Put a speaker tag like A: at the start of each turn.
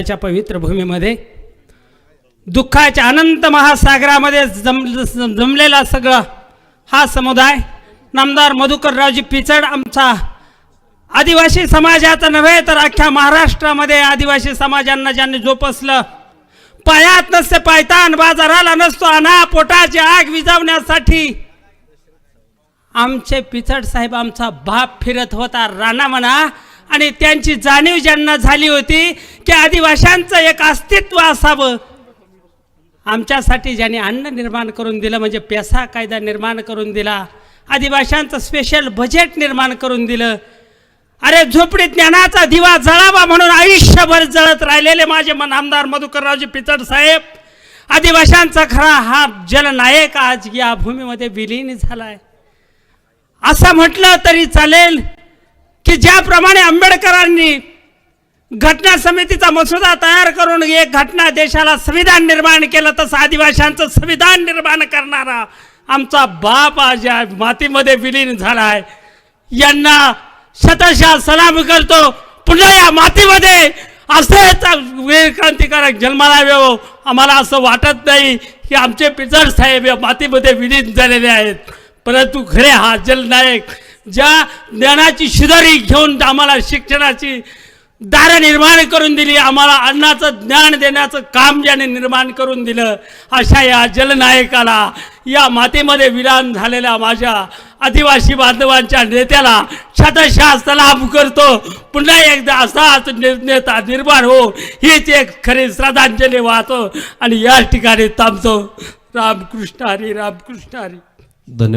A: विठ्ठलाच्या पवित्र भूमीमध्ये दुःखाच्या अनंत महासागरामध्ये जम जमलेला सगळं हा समुदाय नामदार मधुकररावजी पिचड आमचा आदिवासी समाजाचा नव्हे तर अख्ख्या महाराष्ट्रामध्ये आदिवासी समाजांना ज्यांनी जोपासलं पायात नसते पायतान बाजाराला नसतो अना पोटाची आग विझवण्यासाठी आमचे पिचड साहेब आमचा बाप फिरत होता राणा म्हणा आणि त्यांची जाणीव ज्यांना झाली होती की आदिवाशांचं एक अस्तित्व असावं. आमच्यासाठी ज्याने अन्न निर्माण करून दिलं म्हणजे पेसा कायदा निर्माण करून दिला आदिवाशांचं स्पेशल बजेट निर्माण करून दिलं. अरे झोपडीत ज्ञानाचा दिवा जळावा म्हणून आयुष्यभर जळत राहिलेले माझे मन आमदार मधुकररावजी पिचड साहेब. आदिवाशांचा खरा हा जलनायक आज या भूमीमध्ये विलीन झालाय. असं म्हटलं तरी चालेल की ज्याप्रमाणे आंबेडकरांनी घटना समितीचा मसुदा तयार करून एक घटना देशाला संविधान निर्माण केलं तसं आदिवाशांचं संविधान निर्माण करणारा आमचा बाप आज या मातीमध्ये विलीन झाला आहे यांना शतशा सलाम करतो. पुन्हा या मातीमध्ये असेच वीर क्रांतिकारक जन्माला येवो हो. आम्हाला असं वाटत नाही की आमचे पितर साहेब या मातीमध्ये विलीन झालेले आहेत. परंतु खरे हा जलनायक ज्या ज्ञानाची शिदारी घेऊन आम्हाला शिक्षणाची दारं निर्माण करून दिली. आम्हाला अन्नाचं ज्ञान देण्याचं काम ज्याने निर्माण करून दिलं अशा या जलनायकाला या मातेमध्ये विरान झालेल्या माझ्या आदिवासी बांधवांच्या नेत्याला शतशः सलाभ करतो. पुन्हा एकदा असाच नेता निर्माण हो हीच एक खरी श्रद्धांजली वाहतो. आणि या ठिकाणी थांबतो. रामकृष्ण हरी रामकृष्ण हरी.
B: धन्यवाद.